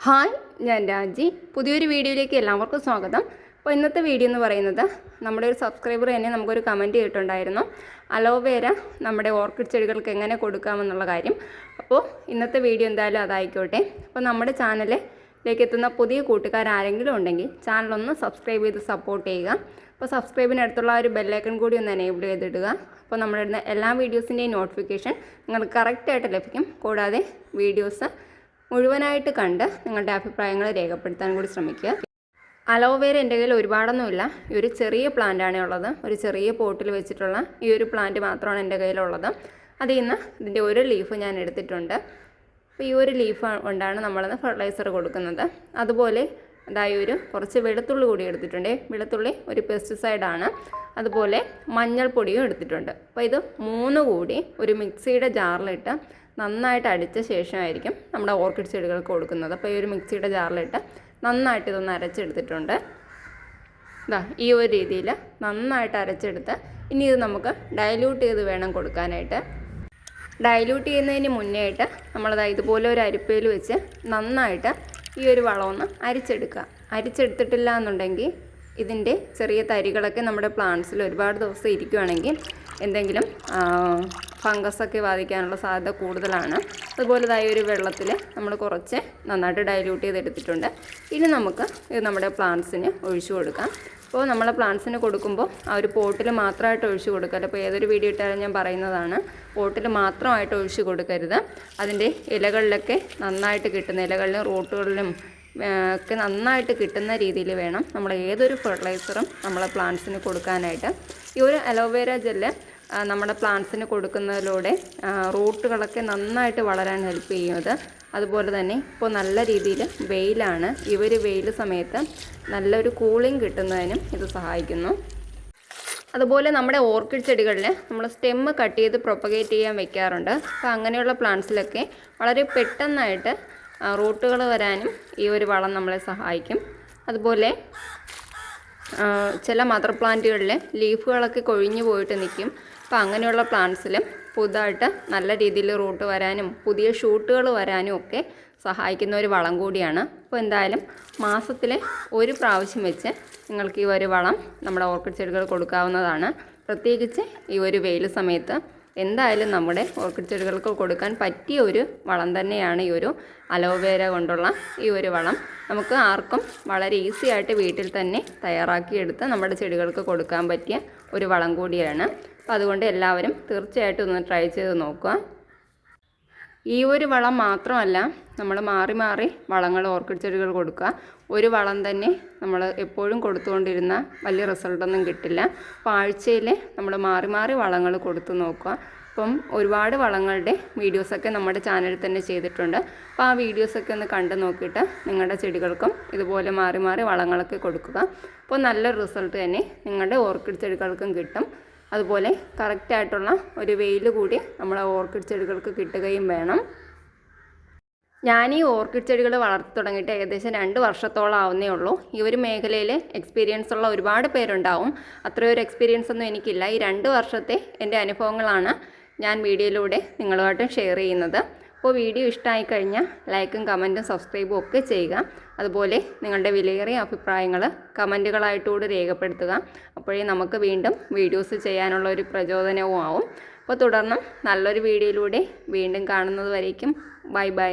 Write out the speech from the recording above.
Hi ഞാൻ രാജി. പുതിയൊരു വീഡിയോയിലേക്ക് എല്ലാവർക്കും സ്വാഗതം. അപ്പോൾ ഇന്നത്തെ വീഡിയോ എന്ന് പറയുന്നത് നമ്മുടെ ഒരു സബ്സ്ക്രൈബർ തന്നെ നമുക്കൊരു കമന്റ് ചെയ്തിട്ടുണ്ടായിരുന്നു. അലോവേര നമ്മുടെ ഓർക്കിഡ് ചെടികൾക്ക് എങ്ങനെ കൊടുക്കാമെന്നുള്ള കാര്യം. അപ്പോൾ ഇന്നത്തെ വീഡിയോ എന്തായാലും അതായിക്കോട്ടെ. അപ്പോൾ നമ്മുടെ ചാനലിലേക്ക് എത്തുന്ന പുതിയ കൂട്ടുകാർ ആരെങ്കിലും ഉണ്ടെങ്കിൽ ചാനലൊന്ന് സബ്സ്ക്രൈബ് ചെയ്ത് സപ്പോർട്ട് ചെയ്യുക. അപ്പോൾ സബ്സ്ക്രൈബിനടുത്തുള്ള ഒരു ബെല്ലൈക്കൺ കൂടി ഒന്ന് എനേബിൾ ചെയ്തിടുക. അപ്പോൾ നമ്മുടെ എല്ലാ വീഡിയോസിന്റെയും നോട്ടിഫിക്കേഷൻ നിങ്ങൾക്ക് കറക്റ്റായിട്ട് ലഭിക്കും. കൂടാതെ വീഡിയോസ് മുഴുവനായിട്ട് കണ്ട് നിങ്ങളുടെ അഭിപ്രായങ്ങൾ രേഖപ്പെടുത്താൻ കൂടി ശ്രമിക്കുക. അലോവേര എന്റെ കയ്യിൽ ഒരുപാടൊന്നുമില്ല. ഈ ഒരു ചെറിയ പ്ലാന്റാണ് ഉള്ളത്. ഒരു ചെറിയ പോട്ടിൽ വെച്ചിട്ടുള്ള ഈ ഒരു പ്ലാന്റ് മാത്രമാണ് എന്റെ കയ്യിലുള്ളത് അതിൽ നിന്ന് ഇതിന്റെ ഒരു ലീഫ് ഞാൻ എടുത്തിട്ടുണ്ട്. അപ്പോൾ ഈ ഒരു ലീഫ് കൊണ്ടാണ് നമ്മളിന്ന് ഫെർട്ടിലൈസർ കൊടുക്കുന്നത്. അതുപോലെ അതായത് ഒരു കുറച്ച് വെളുത്തുള്ളി കൂടി എടുത്തിട്ടുണ്ട്. വെളുത്തുള്ളി ഒരു പെസ്റ്റിസൈഡാണ് അതുപോലെ മഞ്ഞൾപ്പൊടിയും എടുത്തിട്ടുണ്ട്. അപ്പോൾ ഇത് മൂന്ന് കൂടി ഒരു മിക്സിയുടെ ജാറിലിട്ട് നന്നായിട്ട് അടിച്ച ശേഷമായിരിക്കും നമ്മുടെ ഓർക്കിഡ് ചെടികൾക്ക് കൊടുക്കുന്നത്. അപ്പോൾ ഈ ഒരു മിക്സിയുടെ ജാറിലിട്ട് നന്നായിട്ട് ഇതൊന്ന് അരച്ചെടുത്തിട്ടുണ്ട്. ഇതാ ഈ ഒരു രീതിയിൽ നന്നായിട്ട് അരച്ചെടുത്ത് ഇനി ഇത് നമുക്ക് ഡൈല്യൂട്ട് ചെയ്ത് വേണം കൊടുക്കാനായിട്ട്. ഡൈല്യൂട്ട് ചെയ്യുന്നതിന് മുന്നേ ആയിട്ട് നമ്മളത് ഇതുപോലെ ഒരു അരിപ്പയിൽ വെച്ച് നന്നായിട്ട് ഈ ഒരു വളമൊന്ന് അരിച്ചെടുക്കുക. അരിച്ചെടുത്തിട്ടില്ല എന്നുണ്ടെങ്കിൽ ഇതിന്റെ ചെറിയ തരികളൊക്കെ നമ്മുടെ പ്ലാന്റ്സിൽ ഒരുപാട് ദിവസം ഇരിക്കുകയാണെങ്കിൽ എന്തെങ്കിലും ഫംഗസൊക്കെ ബാധിക്കാനുള്ള സാധ്യത കൂടുതലാണ്. അതുപോലെ ഇതായ ഒരു വെള്ളത്തിൽ നമ്മൾ കുറച്ച് നന്നായിട്ട് ഡൈല്യൂട്ട് ചെയ്തെടുത്തിട്ടുണ്ട്. ഇനി നമുക്ക് ഇത് നമ്മുടെ പ്ലാന്റ്സിന് ഒഴിച്ചു കൊടുക്കാം. അപ്പോൾ നമ്മളെ പ്ലാന്റ്സിന് കൊടുക്കുമ്പോൾ ആ ഒരു പോട്ടിൽ മാത്രമായിട്ട് ഒഴിച്ചു കൊടുക്കരുത്. അപ്പോൾ ഏതൊരു വീഡിയോ ഇട്ടാലും ഞാൻ പറയുന്നതാണ് പോട്ടിൽ മാത്രമായിട്ട് ഒഴിച്ചു കൊടുക്കരുത്. അതിന്റെ ഇലകളിലൊക്കെ നന്നായിട്ട് കിട്ടുന്ന ഇലകളിലും റൂട്ടുകളിലും ഒക്കെ നന്നായിട്ട് കിട്ടുന്ന രീതിയിൽ വേണം നമ്മൾ ഏതൊരു ഫെർട്ടിലൈസറും നമ്മളെ പ്ലാന്റ്സിന് കൊടുക്കാനായിട്ട്. ഈ ഒരു അലോവേര ജെല്ല് നമ്മുടെ പ്ലാന്റ്സിന് കൊടുക്കുന്നതിലൂടെ റൂട്ടുകളൊക്കെ നന്നായിട്ട് വളരാൻ ഹെൽപ്പ് ചെയ്യുന്നത്. അതുപോലെ തന്നെ ഇപ്പോൾ നല്ല രീതിയിൽ വെയിലാണ്. ഇവർ വെയിൽ സമയത്ത് നല്ലൊരു കൂളിംഗ് കിട്ടുന്നതിനും ഇത് സഹായിക്കുന്നു. അതുപോലെ നമ്മുടെ ഓർക്കിഡ് ചെടികളിൽ നമ്മൾ സ്റ്റെമ്മ് കട്ട് ചെയ്ത് പ്രൊപ്പഗേറ്റ് ചെയ്യാൻ വെക്കാറുണ്ട്. അപ്പോൾ അങ്ങനെയുള്ള പ്ലാന്റ്സിലൊക്കെ വളരെ പെട്ടെന്നായിട്ട് റൂട്ടുകൾ വരാനും ഈ ഒരു വളം നമ്മളെ സഹായിക്കും. അതുപോലെ ചില മദർ പ്ലാന്റുകളിൽ ലീഫുകളൊക്കെ കൊഴിഞ്ഞു പോയിട്ട് നിൽക്കും അപ്പോൾ അങ്ങനെയുള്ള പ്ലാന്റ്സിലും പുതുതായിട്ട് നല്ല രീതിയിൽ റൂട്ട് വരാനും പുതിയ ഷൂട്ടുകൾ വരാനും ഒക്കെ സഹായിക്കുന്ന ഒരു വളം കൂടിയാണ്. അപ്പോൾ എന്തായാലും മാസത്തിലെ ഒരു പ്രാവശ്യം വെച്ച് നിങ്ങൾക്ക് ഈ ഒരു വളം നമ്മുടെ ഓർക്കിഡ് ചെടികൾ കൊടുക്കാവുന്നതാണ്. പ്രത്യേകിച്ച് ഈ ഒരു വെയിൽ സമയത്ത് എന്തായാലും നമ്മുടെ ഓർക്കിഡ് ചെടികൾക്ക് കൊടുക്കാൻ പറ്റിയ ഒരു വളം തന്നെയാണ് ഈ ഒരു അലോവേര കൊണ്ടുള്ള ഈ ഒരു വളം. നമുക്ക് ആർക്കും വളരെ ഈസി ആയിട്ട് വീട്ടിൽ തന്നെ തയ്യാറാക്കിയെടുത്ത് നമ്മുടെ ചെടികൾക്ക് കൊടുക്കാൻ പറ്റിയ ഒരു വളം കൂടിയാണ്. അപ്പോൾ അതുകൊണ്ട് എല്ലാവരും തീർച്ചയായിട്ടും ഒന്ന് ട്രൈ ചെയ്ത് നോക്കുക. ഈ ഒരു വളം മാത്രമല്ല നമ്മൾ മാറി മാറി വളങ്ങൾ ഓർക്കിഡ് ചെടികൾ കൊടുക്കുക. ഒരു വളം തന്നെ നമ്മൾ എപ്പോഴും കൊടുത്തുകൊണ്ടിരുന്ന വലിയ റിസൾട്ടൊന്നും കിട്ടില്ല. അപ്പോൾ ആഴ്ചയിൽ നമ്മൾ മാറി മാറി വളങ്ങൾ കൊടുത്തു നോക്കുക. അപ്പം ഒരുപാട് വളങ്ങളുടെ വീഡിയോസൊക്കെ നമ്മുടെ ചാനലിൽ തന്നെ ചെയ്തിട്ടുണ്ട്. അപ്പോൾ ആ വീഡിയോസൊക്കെ ഒന്ന് കണ്ടു നോക്കിയിട്ട് നിങ്ങളുടെ ചെടികൾക്കും ഇതുപോലെ മാറി മാറി വളങ്ങളൊക്കെ കൊടുക്കുക. അപ്പോൾ നല്ല റിസൾട്ട് തന്നെ നിങ്ങളുടെ ഓർക്കിഡ് ചെടികൾക്കും കിട്ടും. അതുപോലെ കറക്റ്റായിട്ടുള്ള ഒരു വെയിൽ കൂടി നമ്മളെ ഓർക്കിഡ് ചെടികൾക്ക് കിട്ടുകയും വേണം. ഞാൻ ഈ ഓർക്കിഡ് ചെടികൾ വളർത്തി തുടങ്ങിയിട്ട് ഏകദേശം രണ്ട് വർഷത്തോളം ആവുന്നേ ഉള്ളൂ. ഈ ഒരു മേഖലയിൽ എക്സ്പീരിയൻസ് ഉള്ള ഒരുപാട് പേരുണ്ടാവും. അത്രയൊരു എക്സ്പീരിയൻസ് ഒന്നും എനിക്കില്ല. ഈ രണ്ട് വർഷത്തെ എന്റെ അനുഭവങ്ങളാണ് ഞാൻ വീഡിയോയിലൂടെ നിങ്ങളുമായിട്ട് ഷെയർ ചെയ്യുന്നത്. അപ്പോൾ വീഡിയോ ഇഷ്ടമായി കഴിഞ്ഞാൽ ലൈക്കും കമന്റും സബ്സ്ക്രൈബും ഒക്കെ ചെയ്യുക. അതുപോലെ നിങ്ങളുടെ വിലയേറിയ അഭിപ്രായങ്ങൾ കമന്റുകളായിട്ടുകൂടി രേഖപ്പെടുത്തുക. അപ്പോഴേ നമുക്ക് വീണ്ടും വീഡിയോസ് ചെയ്യാനുള്ള ഒരു പ്രചോദനവും ആവും. അപ്പോൾ തുടർന്നും നല്ലൊരു വീഡിയോയിലൂടെ വീണ്ടും കാണുന്നത് വരേക്കും. Bye bye.